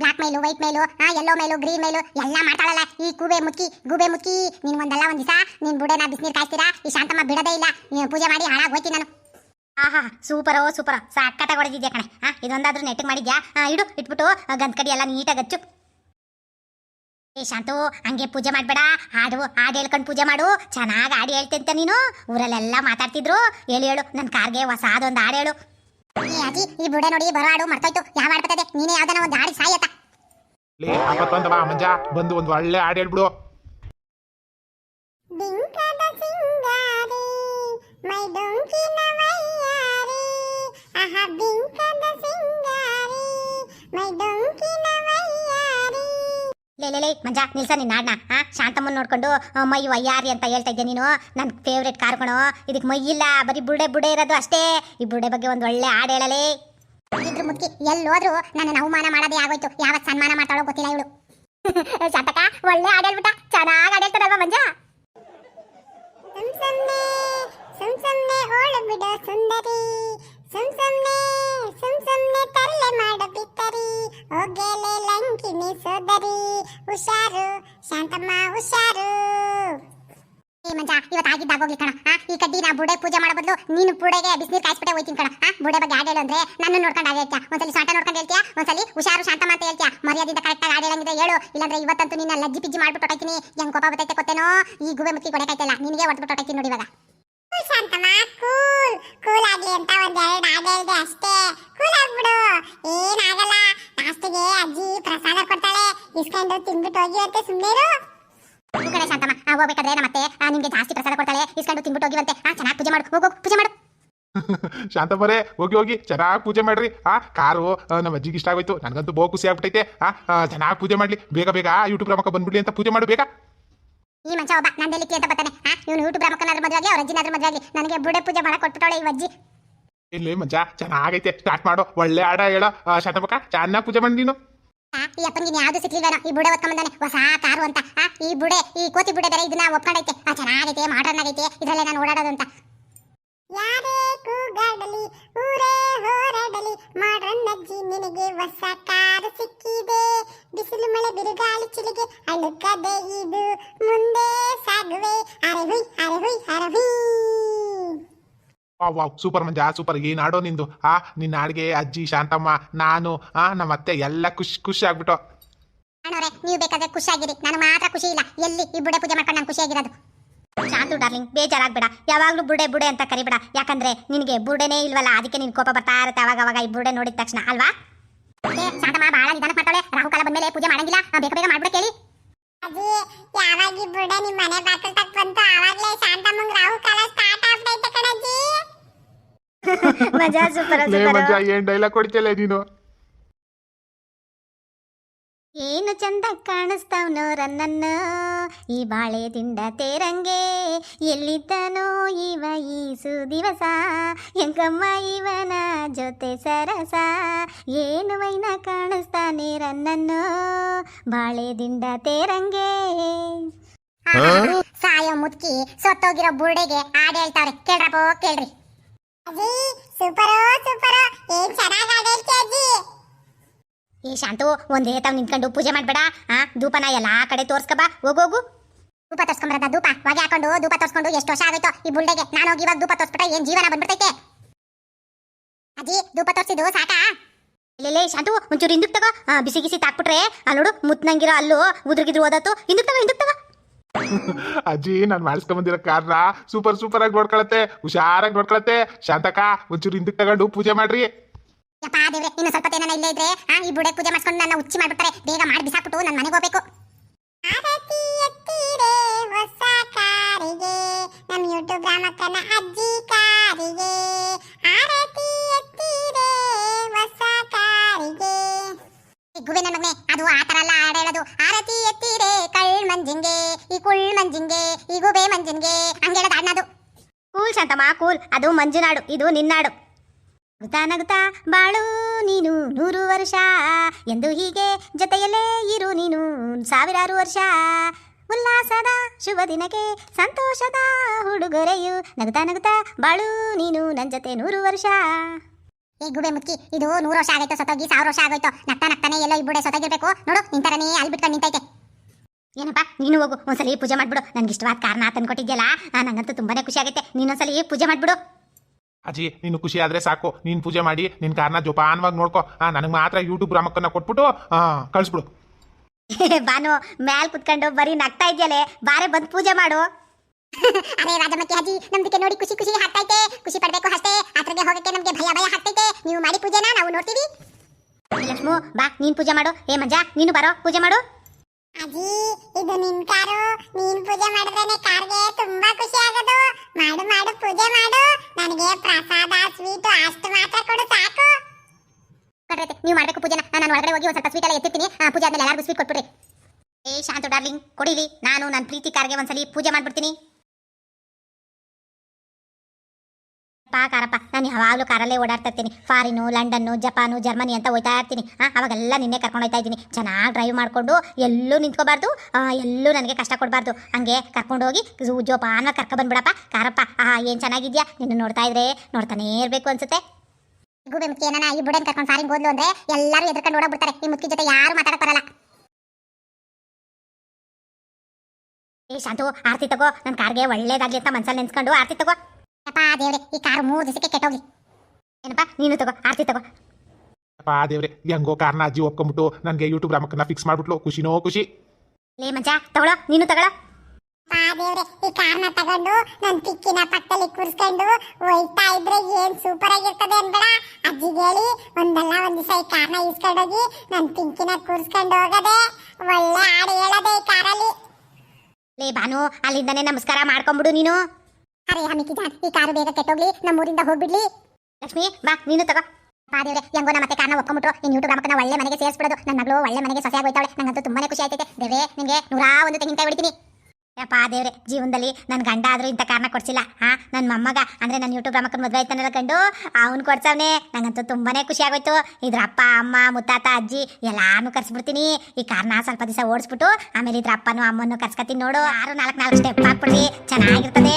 Block mile white mail ಆ yellow mail green mail ಎಲ್ಲ ಮಾತಾಡಲ್ಲ ಈ ಕೂಬೆ ಮುಕ್ಕಿ ಗೂಬೆ ಮುಕ್ಕಿ ನೀನ್ ಒಂದಲ್ಲ ಒಂದ್ ದಿವಸ ನಿನ್ ಬುಡೆನ ಬಿಸಿನೀರ್ ಕಾಯ್ತೀರಾ ಈ ಶಾಂತಮ್ಮ ಬಿಡದೇ ಇಲ್ಲ. ನೀನ್ ಪೂಜೆ ಮಾಡಿ ಹಾಳಾಗಿ ಹೋಯ್ತಿ ನಾನು. ಆಹಾ ಸೂಪರ್ ಓ ಸೂಪರ್ ಸಕ್ಕತ್ತಾಗಿ ಹೊಡೆದಿದ್ಯಾ ಕಣೆ. ಹಾ ಇದೊಂದಾದ್ರೂ ನೆಟ್ಟಿಗೆ ಮಾಡಿದ್ಯಾ? ಹಾ ಇಡು ಇಟ್ಬಿಟ್ಟು ಆ, ಗಂಧಕಡಿ ಎಲ್ಲ ನೀಟಾಗಿ ಹಚ್ಚು. ಏ ಶಾಂತು ಹಂಗೆ ಪೂಜೆ ಮಾಡ್ಬೇಡ. ಹಾಡು ಹಾಡು ಹೇಳ್ಕೊಂಡು ಪೂಜೆ ಮಾಡು. ಚೆನ್ನಾಗಿ ಹಾಡು ಹೇಳ್ತಂತ ನೀನು. ಊರಲ್ಲೆಲ್ಲ ಮಾತಾಡ್ತಿದ್ರು. ಹೇಳು ಹೇಳು. ನನ್ನ ಕಾರ್ಗೆ ಹೊಸ ಅದೊಂದು ಹಾಡು ಹೇಳು. ಏ ಅಜ್ಜಿ ಈ ಬುಡೆ ನೋಡಿ ಬರೋ ಹಾಡು ಮರ್ತೋಯ್ತು. ಯಾವ ಹಾಡ್ತದೆ ನೀನೇ ಯಾವ್ದಾನ ಒಂದು ಹಾಡಿ ಲೇ ಆಪತ್ ಬಂದವ ಮಂಜ. ಬಂದು ಒಂದು ಒಳ್ಳೆ ಹಾಡು ಹೇಳ್ಬಿಡು. ಬಿಂಕದ ಸಿಂಗಾರಿ ಮೈ ಡೊಂಕಿನ ವಯ್ಯಾರಿ ಆಹ ಬಿಂಕದ ಸಿಂಗಾರಿ ಮೈ ಡೊಂಕಿನ ವಯ್ಯಾರಿ ಲೇ ಲೇ ಲೇ ಮಂಜ ನಿಲ್ಸ ನಿನ್ನ ಹಾಡ್ನ ಆ ಶಾಂತಮ್ಮನ್ ನೋಡ್ಕೊಂಡು ಆ, ಮೈ ವಯ್ಯಾರಿ ಅಂತ ಹೇಳ್ತಾ ಇದ್ದೆ ನೀನು. ನನ್ ಫೇವ್ರೆಟ್ ಕಾರ್ ಕಣೋ. ಇದಕ್ಕೆ ಮೈ ಇಲ್ಲ ಬರೀ ಬುಡೆ ಬುಡೆ ಇರೋದು ಅಷ್ಟೇ. ಈ ಬುಡೆ ಬಗ್ಗೆ ಒಂದು ಒಳ್ಳೆ ಹಾಡು ಹೇಳಲೇ. ಇದ್ರ ಮುದ್ಕಿ ಎಲ್ಲೋದ್ರು ನನ್ನ ಅವಮಾನ ಮಾಡೋದೇ ಆಗೋಯ್ತು. ಯಾವತ್ ಸನ್ಮಾನ ಮಾಡ್ತಾಳೋ ಗೊತ್ತಿಲ್ಲ ಇವಳು. ಶತಕ, ಒಳ್ಳೆ ಆಡಲ್ಬಿಟ್ಟ ಚೆನ್ನಾಗಿ ಹಾಡು ಹೇಳ್ತಾರಲ್ವಾ ಮಂಜ ಸುಂದರಿ. ಸುಮ್ ಸುಮ್ನೆ, ಸುಮ್ ಮಾಡ ತರಲೆ ಮಾಡೋ ಬಿತ್ತರಿ ಹೋಗಲೆ ಲಂಕಿನಿ ಸೋದರಿ. ಹುಷಾರು, ಶಾಂತಮ್ಮ ಹುಷಾರು. ಏ ಮಂಜ ಇವತ್ತು ಆಗಿದ್ದಾಗೋಗ್ಲಿ ಕಣ. ಈ ಕಡ್ಡಿ ನಾ ಬುಡೆ ಪೂಜೆ ಮಾಡೋ ಬದಲು ನೀನು ಬುಡೆಗೆ ಬಿಸಿನೀರು ಕಾಯಿಸ್ಬಿಟ್ಟೆ ಹೋಯ್ತೀನಿ ಕಣ. ಬುಡೆ ಬಗ್ಗೆ ಹಾಡು ಹೇಳು ಅಂದ್ರೆ ನನ್ನ ನೋಡ್ಕೊಂಡು ಆಗ ಹೇಳ್ತೀಯ? ಒಂದ್ಸಲಿ ಸೊಂಟ ನೋಡ್ಕೊಂಡು ಹೇಳ್ತೀಯ? ಒಂದ್ಸಲಿ ಹುಷಾರು ಶಾಂತ ಅಂತ ಹೇಳ್ತೀಯ? ಮರ್ಯಾದಿಂದ ಕರೆಕ್ಟಾಗಿ ಹಾಡು ಹೇಳಂಗಿದ್ರೆ ಹೇಳು. ಇಲ್ಲಾಂದ್ರೆ ಇವತ್ತಂತೂ ನಿನ್ನ ಲಜ್ಜಿ ಪಿಜ್ಜಿ ಮಾಡ್ಬಿಟ್ಟು ಹೊಟ್ಟೈತೀನಿ ಹೆಂಗ್ ಕೋಪ ಬರ್ತೈತೆ ಕೊತ್ತೇನೋ ಈ ಗುಬೆ ಮುತ್ತಿ ಕೊಡಕಾಯ್ತಲ್ಲ ನಿನಗೆ ಹೊಡೆದ್ಬಿಟ್ಟು ಹೊಟ್ಟೈತೀನಿ ನೋಡಿ ಇವಾಗ. Cool cool. ಆಗ್ಲಿ ಅಂತ ಒಂದ್ ಎರಡು ಹಾಡು ಅಷ್ಟೇ. ಕೂಲ್ ಅಜ್ಜಿ ಪ್ರಸಾದ ಕೊಡ್ತಾಳೆ. ಇಸ್ಕೊಂಡು ತಿಂದ್ಬಿಟ್ಟು ಹೋಗಿ ಸುಮ್ಮನೆ ಕಡೆ ಶಾಂತಮ್ಮ. ಆ, ಹೋಗ್ಬೇಕಾದ್ರೆ ನಮ್ಮ ಮತ್ತೆ ನಿಮ್ಗೆ ಜಾಸ್ತಿ ಪ್ರಸಾದ ಕೊಡ್ತಾಳೆ. ಇಸ್ಕೊಂಡು ತಿನ್ಬಿಟ್ಟು ಹೋಗಿವಂತೆ. ಆ ಚೆನ್ನಾಗಿ ಪೂಜೆ ಮಾಡು. ಹೋಗು ಪೂಜೆ ಮಾಡು. ಶಾಂತಮ್ಮರೇ ಹೋಗಿ ಹೋಗಿ. ಚೆನ್ನಾಗಿ ಪೂಜೆ ಮಾಡ್ರಿ. ಆ ಕಾರು ನಮ್ಮ ಅಜ್ಜಿಗೆ ಇಷ್ಟ ಆಗೋಯ್ತು. ನನಗಂತೂ ಬಹು ಖುಷಿ ಆಗ್ಬಿಟ್ಟೈತೆ. ಆ ಚೆನ್ನಾಗಿ ಪೂಜೆ ಮಾಡ್ಲಿ. ಬೇಗ ಬೇಗ ಯೂಟ್ಯೂಬ್ ರಮಕ ಬಂದ್ಬಿಡ್ಲಿ ಅಂತ ಪೂಜೆ ಮಾಡು ಬೇಗ. ಈ ಮಂಚ ಒಬ್ಬ ನಾನು ಡೆಲಿಕ್ಕೆ ಅಂತ ಬರ್ತಾನೆ. ಆ ಇವನು ಯೂಟ್ಯೂಬ್ ರಾಮಕ್ಕನಾದ್ರೂ ಮದುವೆ ಆಗಿ ಅವ್ರ ಅಜ್ಜಿನಾದ್ರೂ ಮದುವೆ ಆಗಿ ನನಗೆ ಬುಡೆ ಪೂಜೆ ಮಾಡಕ್ಕೆ ಕೊಟ್ಬಿಟ್ಟವಳೆ ಈ ಅಜ್ಜಿ. ಇಲ್ಲಿ ಮಂಚ ಚೆನ್ನಾಗೈತೆ. ಸ್ಟಾರ್ಟ್ ಮಾಡು. ಒಳ್ಳೆ ಆಡ ಹೇಳೋ. ಶಾಂತಪ್ಪಕ್ಕ ಚೆನ್ನಾಗಿ ಪೂಜೆ ಮಾಡಿ ನೀನು. ಈ ಅಪ್ಪನಿಗೆ ಯಾವ್ದು ಸಿಕ್ಲಿಲ್ವೇನೋ ಈ ಬುಡೆ ಒತ್ಕೊಂಬಂದಾನೆ ಹೊಸ ಕಾರು ಅಂತ. ಆ, ಈ ಬುಡೆ ಈ ಕೋತಿ ಬುಡೆ ಬೇರೆ ಇದನ್ನ ಒಪ್ಕೊಂಡೈತೆ. ಆ ಚೆನ್ನಾಗೈತೆ ಮಾಡರ್ನ್ ಆಗೈತೆ ಇದ್ರಲ್ಲೇ ನಾನು ಓಡಾಡೋದು ಅಂತ. ಯಾರೇ ಕೂಗಾಡಲಿ ಊರೇ ಹೋರಾಡಲಿ ಮಾಡ್ರನ್ ಅಜ್ಜಿ ನಿನಗೆ ಹೊಸ ಕಾರು ಸಿಕ್ಕಿದೆ. ಬಿಸಿಲು ಮಳೆ ಬಿರುಗಾಳಿ ಚಿಲಿಗೆ ಅಳುಕದೆ ಇದು ಸಾಗುವೆ ಅರೆ ಹುಯ್ ಅರೆ ಹುಯ್ ಅರೆ ಹುಯ್ ವಾವ್ ಸೂಪರ್ ಮಂಜ ಸೂಪರ್ ಏನ್ ಆಡೋ ನಿಂದು. ಆ ನಿನ್ನ ಅಡ್ಗೆ ಅಜ್ಜಿ ಶಾಂತಮ್ಮ ನಾನು ಆ ನಮ್ಮ ಅತ್ತೆ ಎಲ್ಲ ಖುಷಿ ಖುಷಿ ಆಗ್ಬಿಟ್ಟು. ಅಣ್ಣವ್ರೆ ನೀವು ಬೇಕಾದ್ರೆ ಖುಷಿಯಾಗಿರಿ. ನಾನು ಮಾತ್ರ ಖುಷಿ ಇಲ್ಲ. ಎಲ್ಲಿ ಈ ಬುಡೆ ಪೂಜೆ ಮಾಡ್ಕೊಂಡು ನಾನು ಖುಷಿಯಾಗಿರೋದು? ಶಾಂತು ಡಾರ್ಲಿಂಗ್ ಬೇಜಾರಾಗ್ಬೇಡ. ಯಾವಾಗ್ಲೂ ಬುಡೆ ಬುಡೆ ಅಂತ ಕರಿಬೇಡ. ಯಾಕಂದ್ರೆ ನಿನಗೆ ಬುಡೆನೇ ಇಲ್ವಲ್ಲ ಅದಕ್ಕೆ ನಿನ್ ಕೋಪ ಬರ್ತಾ ಇರುತ್ತೆ ಅವಾಗ ಅವಾಗ ಈ ಬುಡೆ ನೋಡಿದ ತಕ್ಷಣ ಅಲ್ವಾ? ಶಾಂತಮ್ಮ ಬಹಳ ನಿಧಾನ ಮಾಡ್ತಾಳೆ. ರಾಹುಕಾಲ ಬಂದ್ಮೇಲೆ ಪೂಜೆ ಮಾಡಂಗಿಲ್ಲ. ಬೇಗ ಬೇಗ ಮಾಡ್ಬಿಡ ಕೇಳಿ. ಅಜ್ಜಿ ಯಾವಾಗ ಈ ಬುಡೆ ನಿಮ್ಮ ಮನೆ ಬಾಕಲ್ ತಕ್ಕ ಬಂತು ಆವಾಗಲೇ ಶಾಂತಮ್ಮಂಗ್ ರಾಹುಕಾಲ ಮಜಾ ಸೂಪರ್ ಲೇ ಮಂಜ ಏನ್ ಡೈಲಾಗ್ ಕೊಡ್ತಿಯಲ್ಲ ನೀನು? ಏನು ಚಂದ ಕಾಣಿಸ್ತಾವ್ ನೋರನ್ನ ಈ ಬಾಳೆ ದಿಂಡ ತೇರಂಗೆ ಎಲ್ಲಿದ್ದನೋ ಇವ ಈಸು ದಿವಸ ಹೆಂಗಮ್ಮ ಇವನ ಜೊತೆ ಸರಸ? ಏನು ವೈನ ಕಾಣಿಸ್ತಾನೆ ರನ್ನನ್ನು? ಬಾಳೆ ದಿಂಡ ತೇರಂಗೆ ಸಾಯೋ ಮುದ್ಕಿ ಸೊತ್ತೋಗಿರೋ ಬುರ್ಡೆಗೆ ಹಾಡು ಹೇಳ್ತಾವ್ರೆ ಕೇಳ್ರಪ್ಪ ಕೇಳ್ರಿ. ಅಜ್ಜಿ ಸೂಪರೋ ಸೂಪರೋ. ಏನ್ ಚೆನ್ನಾಗಿ ಅಜ್ಜಿ ಏ ಶಾಂತು ಒಂದೇ ತಾವ್ ನಿಂತ್ಕೊಂಡು ಪೂಜೆ ಮಾಡ್ಬೇಡ. ಆ ಧೂಪನ ಎಲ್ಲಾ ಕಡೆ ತೋರ್ಸ್ಕಬಾ ಹೋಗೋಗು ಧೂಪ ತೋರ್ಸ್ಕೊಂಬರದ ಧೂಪ. ಹೊಗೆ ಹಾಕೊಂಡು ಧೂಪ ತೋರ್ಸ್ಕೊಂಡು ಎಷ್ಟು ವರ್ಷ ಆಗೋಯ್ತು? ಈ ಬುಲ್ಡೆಗೆ. ನಾನು ಹೋಗಿ ಇವಾಗ ಧೂಪ ತೋರ್ಸ್ಬಿಟ್ಟ ಏನ್ ಜೀವನ ಬಂದ್ಬಿಡ್ತೈತೆ? ಅಜ್ಜಿ ಧೂಪ ತೋರ್ಸಿದ್ದು ಸಾಕಾ? ಇಲ್ಲೇ ಶಾಂತು ಒಂಚೂರು ಹಿಂದಕ್ಕೆ ತಗೋ. ಆ, ಬಿಸಿ ಗಿಸಿ ತಾಕ್ಬಿಟ್ರೆ ಅಲ್ಲಿ ನೋಡು ಮುತ್ನಂಗಿರೋ ಅಲ್ಲು ಉದುರುಗಿದ್ರು ಓದತ್ತು ಹಿಂದಕ್ಕೆ ತಗೋ ಹಿಂದಕ್ಕೆ ತಗೋ. ಅಜ್ಜಿ ನಾನು ಮಾಡಿಸ್ಕೊಂಬಂದಿರೋ ಕಾರ್ನ ಸೂಪರ್ ಸೂಪರ್ ಆಗಿ ನೋಡ್ಕೊಳತ್ತೆ. ಹುಷಾರಾಗಿ ನೋಡ್ಕೊಳತ್ತೆ. ಶಾಂತಕ ಒಂಚೂರು ಹಿಂದಕ್ಕೆ ತಗೊಂಡು ಪೂಜೆ ಮಾಡ್ರಿ. ಯಪ್ಪ ದೇವ್ರೆ ಇನ್ನು ಸ್ವಲ್ಪ ದಿನ ಇಲ್ಲೇ ಇದ್ರೆ ಆ ಈ ಬುಡೆ ಪೂಜೆ ಮಾಡ್ಕೊಂಡು ನನ್ನ ಉಚ್ಚಿ ಮಾಡ್ಬಿಡ್ತಾರೆ. ಬೇಗ ಮಾಡಿ ಬಿಸಾಕ್ಬಿಟ್ಟು ನನ್ನ ಮನೆಗೆ ಹೋಗ್ಬೇಕು. ಆರತಿ ಎತ್ತಿರೆ ಹೊಸ ಕಾರಿಗೆ. ನಮ್ಮ ಯೂಟ್ಯೂಬ್ ರಾಮಕ್ಕನ ಅಜ್ಜಿ ಕಾರಿಗೆ. ಗುಬೆ ಮಗ್ನೆ, ಅದು ಆ ತರ ಅಲ್ಲ ಆರತಿ ಎತ್ತಿರೆ ಕಳ್ ಮಂಜಿಂಗೆ, ಈ ಕುಳ್ ಮಂಜಿಂಗೆ, ಈ ಗುಬೆ ಮಂಜಿಂಗೆ, ಹಂಗೇಳದ ಅಣ್ಣದು ಕೂಲ್ ಶಾಂತಮ್ಮ, ಕೂಲ್. ಅದು ಮಂಜುನಾಡು ಇದು ನಿನ್ನಾಡು ನಗುತ್ತಾ ನಗುತ್ತಾ ಬಾಳು ನೀನು ನೂರು ವರ್ಷ. ಎಂದು ಹೀಗೆ ಜೊತೆಯಲ್ಲೇ ಇರು ನೀನು ಸಾವಿರಾರು ವರ್ಷ. ಉಲ್ಲಾಸದ ಶುಭ ದಿನಕ್ಕೆ, ಸಂತೋಷದ ಹುಡುಗೊರೆಯು ನಗುತ್ತಾ ನಗುತ್ತಾ ಬಾಳು ನೀನು ನನ್ನ ಜೊತೆ ನೂರು ವರ್ಷ. ಏ ಗುಬೆ ಮುಕ್ಕಿ ಇದು ನೂರು ವರ್ಷ ಆಗೈತೋ ಸತೋಗಿ ಸಾವಿರ ವರ್ಷ ಆಗೋಯ್ತು. ನಗ್ತಾ ನಗ್ತಾನೆ ಎಲ್ಲೋ ಬುಡೆ ಸತ್ತೋಗಿರ್ಬೇಕು ನೋಡು ನಿಂತರನೇ ಅಲ್ಲಿ ಬಿಟ್ಕೊಂಡು ನಿಂತೈತೆ. ಏನಪ್ಪ ನೀನು ಹೋಗು ಒಂದ್ಸಲಿ ಪೂಜೆ ಮಾಡ್ಬಿಡು. ನನಗೆ ಇಷ್ಟವಾದ ಕಾರಣ ತಂದ್ಕೊಟ್ಟಿದ್ಯಲ್ಲ ಆ, ನಂಗಂತೂ ತುಂಬಾನೇ ಖುಷಿ ಆಗೈತೆ ನೀನೊಂದ್ಸಲಿ ಪೂಜೆ ಮಾಡ್ಬಿಡು. ಅಜ್ಜಿ ನೀನು ಖುಷಿ ಆದ್ರೆ ಸಾಕು. ನೀನು ಪೂಜೆ ಮಾಡಿ ನಿನ್ನ ಕಾರಣ ಜೋಪಾನವಾಗಿ ನೋಡ್ಕೊ. ನನಗೆ ಮಾತ್ರ ಯೂಟ್ಯೂಬ್ ರಾಮಕ್ಕನ್ನ ಕೊಟ್ಬಿಟ್ಟು ಕಳಿಸ್ಬಿಡು. ಬಾನು ಮ್ಯಾಲ್ ಕುತ್ಕೊಂಡು ಬರೀ ನಗ್ತಾ ಇದೆಯಲ್ಲೇ ಬಾರೆ ಬಂದು ಪೂಜೆ ಮಾಡು. ಅರೆ ರಾಜಮಕ್ಕಿ ಅಜ್ಜಿ ನಂಬಿಕೆ ನೋಡಿ ಖುಷಿ ಖುಷಿ ಹಾಕ್ತೈತೆ ಖುಷಿ ಪಡಬೇಕು ಅಷ್ಟೇ. ಆತ್ರಗೆ ಹೋಗಕ್ಕೆ ನಮಗೆ ಭಯ ಭಯ ಹಾಕ್ತೈತೆ. ನೀವು ಮಾಡಿ ಪೂಜೆನ ನಾವು ನೋಡ್ತೀವಿ. ಲಕ್ಷ್ಮು ಬಾ ನೀನ್ ಪೂಜೆ ಮಾಡು. ಏ ಮಜ್ಜ ನೀನು ಬರೋ ಪೂಜೆ ಮಾಡು. ಅಜ್ಜಿ ಇದು ನಿನ್ ಕಾರು. ನೀನ್ ಪೂಜೆ ಮಾಡಿದ್ರೇನೆ ಕಾರ್ಗೆ ತುಂಬಾ ಖುಷಿ ಆಗೋದು. ಮಾಡು ಮಾಡು ಪೂಜೆ ಮಾಡು. ನನಗೆ ಪ್ರಸಾದ ಸ್ವೀಟ್ ಅಷ್ಟು ಮಾತ್ರ ಕೊಡು ಸಾಕು. ಕಡ್ರೈತೆ ನೀವು ಮಾಡಬೇಕು ಪೂಜೆನ. ನಾನು ಒಳಗಡೆ ಹೋಗಿ ಒಂದು ಸ್ವಲ್ಪ ಸ್ವೀಟ್ ಎಲ್ಲ ಎತ್ತಿರ್ತೀನಿ. ಪೂಜೆ ಆದ್ಮೇಲೆ ಎಲ್ಲರಿಗೂ ಸ್ವೀಟ್ ಕೊಟ್ಬಿಡ್ರಿ. ಏ ಶಾಂತು ಡಾರ್ಲಿಂಗ್ ಕೊಡಿಲಿ. ನಾನು ನನ್ನ ಪ್ರೀತಿ ಕಾರ್ಗೆ ಒಂದ್ಸಲಿ ಪೂಜೆ ಮಾಡ್ಬಿಡ್ತೀನಿ. ಪಾ ಕಾರಪ್ಪ ನಾನು ಯಾವಾಗಲೂ ಕಾರಲ್ಲೇ ಓಡಾಡ್ತಾ ಇರ್ತೀನಿ ಫಾರಿನು ಲಂಡನ್ನು ಜಪಾನು ಜರ್ಮನಿ ಅಂತ ಹೋಯ್ತಾ ಇರ್ತೀನಿ. ಹಾಂ ಅವಾಗೆಲ್ಲ ನಿನ್ನೆ ಕರ್ಕೊಂಡು ಹೋಯ್ತಾ ಇದ್ದೀನಿ. ಚೆನ್ನಾಗಿ ಡ್ರೈವ್ ಮಾಡಿಕೊಂಡು ಎಲ್ಲೂ ನಿಂತ್ಕೋಬಾರ್ದು. ಎಲ್ಲೂ ನನಗೆ ಕಷ್ಟ ಕೊಡಬಾರ್ದು. ಹಂಗೆ ಕರ್ಕೊಂಡೋಗಿ ಜೋಪಾನ ಕರ್ಕೊ ಬಂದ್ಬಿಡಪ್ಪ. ಕಾರಪ್ಪ ಆ ಏನು ಚೆನ್ನಾಗಿದ್ಯಾ? ನಿನ್ನ ನೋಡ್ತಾ ಇದ್ರೆ ನೋಡ್ತಾನೇ ಇರಬೇಕು ಅನ್ಸುತ್ತೆ. ಗುಬೆ ಮುತ್ತಿ ಏನಾನ ಈ ಬುಡನ್ ಕರ್ಕೊಂಡು ಫಾರಿನ್ ಹೋದ್ಲು ಅಂದ್ರೆ ಎಲ್ಲರೂ ಎದ್ಕೊಂಡು ಓಡಾಡ್ಬಿಡ್ತಾರೆ ಈ ಮುತ್ತಿ ಜೊತೆ ಯಾರು ಮಾತಾಡಕ್ಕೆ ಬರಲ್ಲ. ಏ ಶಾಂತು ಆರ್ತಿ ತಗೋ. ನನ್ನ ಕಾರ್ಗೆ ಒಳ್ಳೇದಾಗ್ಲಿ ಅಂತ ಮನ್ಸಲ್ಲಿ ನೆನ್ಸ್ಕೊಂಡು ಆರ್ತಿ ತಗೋ. ಅಪ್ಪ ದೇವ್ರೆ ಈ ಕಾರು ಮೂರು ದಿವಸಕ್ಕೆ ಕೆಟ್ಟೋಗ್ಲಿ. ಏನಪ್ಪ ನೀನು ತಗೋ ಆರ್ತಿ ತಗೋ. ಅಪ್ಪ ದೇವ್ರೆ ಹೆಂಗೋ ಕಾರ್ನ ಅಜ್ಜಿ ಒಪ್ಕೊಂಬಿಟ್ಟು ನನಗೆ ಯೂಟ್ಯೂಬ್ ರಾಮಕ್ಕನ್ನ ಫಿಕ್ಸ್ ಮಾಡ್ಬಿಟ್ಲು. ಖುಷಿನೋ ಖುಷಿ. ಲೇ ಮಂಜಾ ತಗೊಳ್ಳೋ ನೀನು ತಗೊಳ್ಳೋ ದೇವ್ರೆ ಈ ಕಾರ್ನ ತಗೊಂಡು ನನ್ನ ತಿಕ್ಕಿನ ಪಕ್ಕದಲ್ಲಿ ಕೂರಿಸ್ಕೊಂಡು ಒಯ್ತಾ ಇದ್ರೆ ಏನ್ ಸೂಪರ್ ಆಗಿರ್ತದೆ ಅನ್ಬೇಡ. ಅಜ್ಜಿಗೆ ಹೇಳಿ ಒಂದಲ್ಲ ಒಂದ್ ದಿವಸ ಈ ಕಾರ್ನ ಇಸ್ಕೊಂಡೋಗಿ ನನ್ನ ತಿಂಕಿನ ಕೂರಿಸ್ಕೊಂಡು ಹೋಗದೆ. ಒಳ್ಳೆ ಹಾಡು ಹೇಳದೆ ಈ ಕಾರಲ್ಲಿ. ಲೇ ಭಾನು ಅಲ್ಲಿಂದನೇ ನಮಸ್ಕಾರ ಮಾಡ್ಕೊಂಬಿಡು ನೀನು. ಅರೆ ಹಮಿಕಿ ಜಾನ್ ಈ ಕಾರು ಬೇಗ ಕೆಟ್ಟೋಗ್ಲಿ, ನಮ್ಮೂರಿಂದ ಹೋಗ್ಬಿಡ್ಲಿ. ಲಕ್ಷ್ಮಿ, ಬಾ, ನೀನು ತಗೋ. ಪಾದೇವ್ರೆ ಹೆಂಗೋ ನಮ್ಮ ಮತ್ತೆ ಕಾರಣ ಒಪ್ಕೊಂಬಿಟ್ರು. ನೀನು ಯೂಟ್ಯೂಬ್ ರಾಮಕ್ಕನ ಒಳ್ಳೆ ಮನೆಗೆ ಸೇರಿಸ್ಬಿಡೋದು. ನನ್ನ ಮಗಳು ಒಳ್ಳೆ ಮನೆಗೆ ಸೊಸೆ ಆಗೋಯ್ತಾಳೆ ನಂಗಂತೂ ತುಂಬಾನೇ ಖುಷಿ ಆಯ್ತೈತೆ. ದೇವೇ ನಿಂಗೆ ನೂರಾ ಒಂದು ತೆಂಗಿನಕಾಯಿ ಹೊಡಿತೀನಿ. ಯಪ್ಪ ದೇವ್ರೆ, ಜೀವನದಲ್ಲಿ ನನ್ನ ಗಂಡ ಆದರೂ ಇಂಥ ಕಾರಣ ಕೊಡ್ಸಿಲ್ಲ. ಹಾ ನನ್ನ ಮೊಮ್ಮಗ, ಅಂದ್ರೆ ನನ್ನ ಯೂಟ್ಯೂಬ್ ರಾಮಕ್ಕನ ಮದುವೆ ಆಯ್ತಾನಲ್ಲ ಕಂಡು ಅವ್ನು ಕೊಡ್ಸವನೇ. ನನಗಂತೂ ತುಂಬಾನೇ ಖುಷಿ ಆಗೋಯ್ತು. ಇದ್ರ ಅಪ್ಪ, ಅಮ್ಮ, ಮುತ್ತಾತ, ಅಜ್ಜಿ ಎಲ್ಲಾನು ಕರ್ಸ್ಬಿಡ್ತೀನಿ. ಈ ಕಾರಣ ಸ್ವಲ್ಪ ದಿವಸ ಓಡಿಸ್ಬಿಟ್ಟು ಆಮೇಲೆ ಇದ್ರ ಅಪ್ಪನೂ ಅಮ್ಮನೂ ಕರ್ಸ್ಕೊತೀನಿ ನೋಡು. ಆರು, ನಾಲ್ಕು ನಾಲ್ಕು ಸ್ಟೆಪ್ ಹಾಕ್ಬಿಡ್ರಿ. ಚೆನ್ನಾಗಿರ್ತದೆ.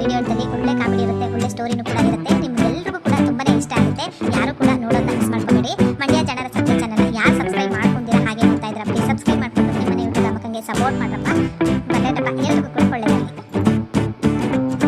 ವಿಡಿಯೋ ಅಂತಲ್ಲಿ ಒಳ್ಳೆ ಕಾಮಿಡಿ ಇರುತ್ತೆ ಒಳ್ಳೆ ಸ್ಟೋರಿನೂ ಕೂಡ.